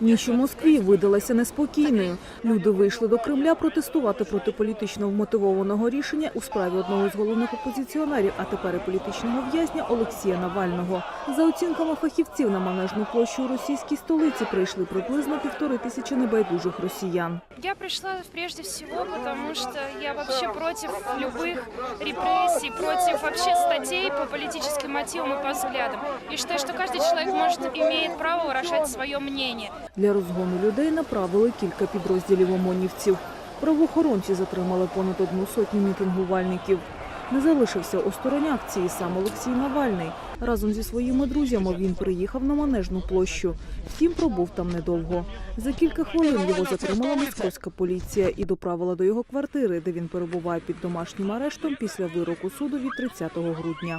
Ніч у Москві видалася неспокійною. Люди вийшли до Кремля протестувати проти політично вмотивованого рішення у справі одного з головних опозиціонерів, а тепер і політичного в'язня Олексія Навального. За оцінками фахівців на манежну площу у російській столиці прийшли приблизно півтори тисячі небайдужих росіян. Я пришла прежде всего, потому что я вообще против любых репрессий, против вообще статей по политическим мотивам и по взглядам. Считаю, что каждый человек может, имеет право выражать свое мнение. Для розгону людей направили кілька підрозділів ОМОНівців. Правоохоронці затримали понад одну сотню мітингувальників. Не залишився осторонь акції сам Олексій Навальний. Разом зі своїми друзями він приїхав на Манежну площу. Втім, пробув там недовго. За кілька хвилин його затримала московська поліція і доправила до його квартири, де він перебуває під домашнім арештом після вироку суду від 30 грудня.